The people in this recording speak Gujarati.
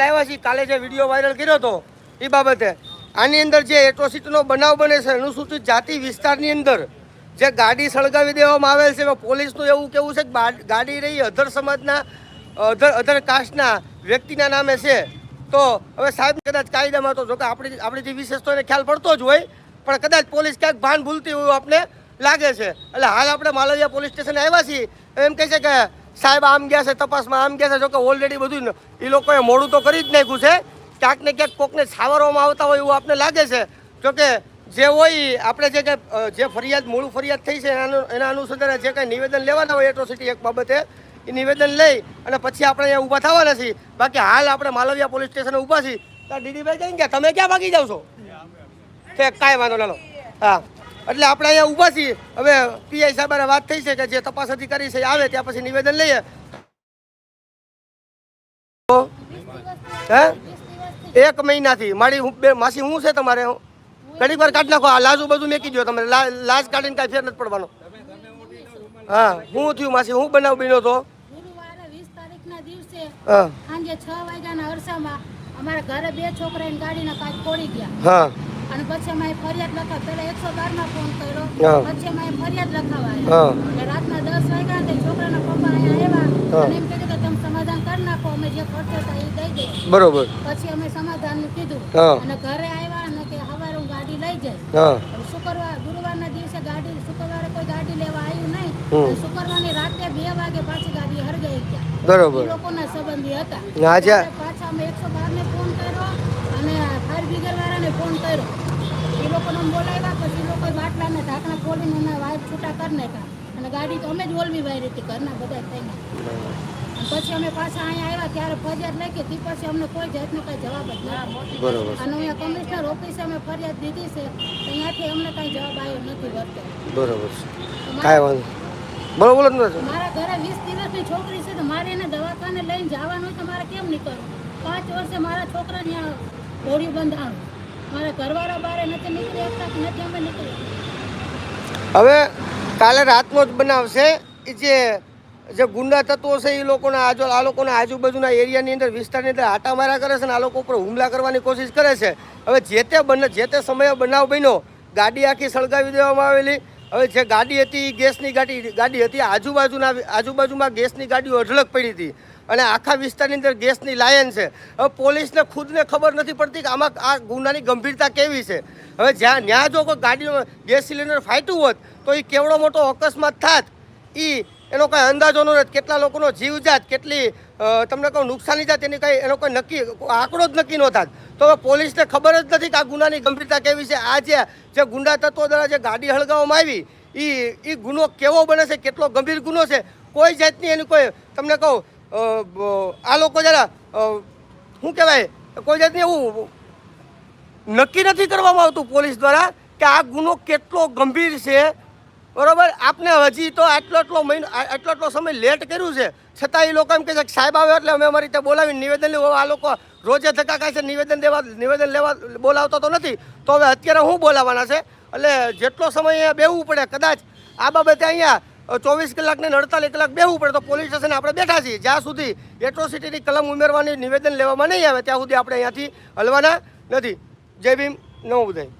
લાવ્યા છીએ. કાલે જે વીડિયો વાયરલ કર્યો હતો, એ બાબતે. આની અંદર જે એટ્રોસિટીનો બનાવ બને છે, અનુસૂચિત જાતિ વિસ્તારની અંદર, જે ગાડી સળગાવી દેવામાં આવેલ છે, એમાં પોલીસનું એવું કેવું છે કે ગાડી રહી અધર સમાજના, અધર અધર કાસ્ટના વ્યક્તિના નામે છે. તો હવે સાહેબ, કદાચ કાયદામાં તો જોકે આપણી આપણી જે વિશેષ તો એને ખ્યાલ પડતો જ હોય, પણ કદાચ પોલીસ ક્યાંક ભાન ભૂલતી હોય આપણે લાગે છે. એટલે હાલ આપણે માલવિયા પોલીસ સ્ટેશન આવ્યા છીએ, એમ કહે છે કે સાહેબ આમ ગયા છે તપાસમાં આમ ગયા છે જોકે ઓલરેડી બધું એ લોકોએ મોડું તો કરી જ નાખ્યું છે. ક્યાંક ને ક્યાંક કોકને છાવરવામાં આવતા હોય એવું આપણે લાગે છે. જોકે જે હોય આપણે જે કંઈ જે ફરિયાદ મૂળ ફરિયાદ થઈ છે એના એના અનુસંધાને જે કંઈ નિવેદન લેવાના હોય એટ્રોસિટી એક બાબતે એ નિવેદન લઈ અને પછી આપણે અહીંયા ઊભા થવાના છીએ. બાકી હાલ આપણે માલવિયા પોલીસ સ્ટેશને ઊભા છીએ. ત્યાં ડીડીભાઈ કઈ ગયા? તમે ક્યાં ભાગી જાવ છો? કાંઈ વાંધો ના હા. એટલે આપણે અહીંયા ઊભા છીએ. હવે પીઆઈ સાહેબાને વાત થઈ છે કે જે તપાસ અધિકારી છે આવે ત્યાં પછી નિવેદન લઈએ. હે? એક મહિનાથી. મારી હું- બે માસી શું છે તમારે? ઘડીક વાર કાઢી નાખો. આ લાજુ બધું મેકી દો તમે. લાજ કાઢીને કાંઈ ફેર નથી પડવાનો. હા હું થયું માસી? હું બનાવ બન્યો તો? ગુરુવારે વીસ તારીખના દિવસે હા. સાંજે છ વાગ્યાના અરસામાં અમારા ઘરે બે છોકરાની ગાડીના કાચ ફોડી ગયા. હા. અને પછી અમે ફરિયાદ લખાવ. પેલા એકસો બારમાં ફોન કર્યો. પછી અમે ફરિયાદ લખાવા એટલે રાતના દસ વાગ્યા તે છોકરાના પપ્પા અહીંયા આવ્યા. અને એમ કીધું કે તમે સમાધાન કરી નાખો અમે જે ખર્ચો એ દઈ દઈએ બરોબર. પછી અમે સમાધાન કીધું. અને ઘરે આવ્યા અને કે સવારે હું ગાડી લઈ જઈશ. શુક્રવાર ગુરુવાર ગુરુવારના દિવસે ગાડી શુક્રવારે કોઈ ગાડી લેવા આવ્યું નહીં. શુક્રવારની શુક્રવારની રાતે બે વાગે પાછી ગાડી હરગાઈ ગયા. બરોબર. લોકોના સંબંધી હતા. પાછા અમે એકસો બાર ને ફોન કર્યો અને ફાયર બ્રિગેડ વાળાને ફોન કર્યો. લોકોને બોલાવ્યા પછી લોકો બાટલાને ઢાંકણા ખોલીને એના વાયર છૂટા કરી નાખ્યા. અને ગાડી તો અમે જ ઓલવી વાયરી હતી ઘરના બધા થઈને. પછી અમે પાછા અહીંયા આવ્યા ત્યારે ફરિયાદ લખી તે પછી અમને કોઈ જાતનો કાંઈ જવાબ જ નથી. બરોબર. અને અહીંયા કમિશનર ઓફિસે અમે ફરિયાદ દીધી છે અહીંયાથી અમને કાંઈ જવાબ આવ્યો નથી વર્તે બરોબર કાંઈ વાંધો બોલો બોલો મારા ઘરે વીસ દિવસની છોકરી છે તો મારે એને દવાખાને લઈને જવાનું હોય તો મારે કેમ નીકળવું પાંચ વર્ષે મારા છોકરાને આ હોળી બંધાણું મારા ઘરવાળા બારે નથી નીકળી શકતા કે નથી અમે નીકળી હવે કાલે રાતનો જ બનાવશે. જે જે ગુંડા તત્વો છે એ લોકોના આજુ, આ લોકોના આજુબાજુના એરિયાની અંદર, વિસ્તારની અંદર આટા કરે છે ને આ લોકો ઉપર હુમલા કરવાની કોશિશ કરે છે. હવે જે તે બને, જે તે સમયે બનાવ બન્યો, ગાડી આખી સળગાવી દેવામાં આવેલી. હવે જે ગાડી હતી ગેસની ગાડી ગાડી હતી. આજુબાજુના આજુબાજુમાં ગેસની ગાડીઓ અઢળક પડી હતી. અને આખા વિસ્તારની અંદર ગેસની લાયન છે. હવે પોલીસને ખુદને ખબર નથી પડતી કે આમાં આ ગુનાની ગંભીરતા કેવી છે. હવે જ્યાં ત્યાં જો કોઈ ગાડીમાં ગેસ સિલિન્ડર ફાટ્યું હોત, તો એ કેવડો મોટો અકસ્માત થાત. એ એનો કાંઈ અંદાજો ન રહેત. કેટલા લોકોનો જીવ જાત, કેટલી તમને કહું નુકસાની થાય તેની કંઈ એનો કોઈ નક્કી આંકડો જ નક્કી ન થાત તો પોલીસને ખબર જ નથી કે આ ગુનાની ગંભીરતા કેવી છે. આ જે જે ગુંડા તત્વો દ્વારા જે ગાડી હળગાવવામાં આવી એ એ ગુનો કેવો બને છે, કેટલો ગંભીર ગુનો છે, કોઈ જાતની એની કોઈ, તમને કહું આ લોકો જરા શું કહેવાય, કોઈ જાતની એવું નક્કી નથી કરવામાં આવતું પોલીસ દ્વારા કે આ ગુનો કેટલો ગંભીર છે બરોબર? આપને હજી તો આટલો આટલો મહિનો આટલો આટલો સમય લેટ કર્યું છે. છતાં એ લોકો એમ કહે છે કે સાહેબ આવે એટલે અમે અમારી રીતે બોલાવીને નિવેદન લેવું. આ લોકો રોજે ધક્કા ખાય છે, નિવેદન દેવા નિવેદન લેવા બોલાવતો તો નથી. તો હવે અત્યારે હું બોલાવવાના છે? એટલે જેટલો સમય અહીંયા બેહવું પડે, કદાચ આ બાબતે અહીંયા ચોવીસ કલાક ને અડતાલીસ કલાક બેહવું પડે, તો પોલીસ સ્ટેશને આપણે બેઠા છીએ. જ્યાં સુધી એટ્રોસિટીની કલમ ઉમેરવાની નિવેદન લેવામાં નહીં આવે, ત્યાં સુધી આપણે અહીંયાથી હલવાના નથી. જય ભીમ નવ બુધાય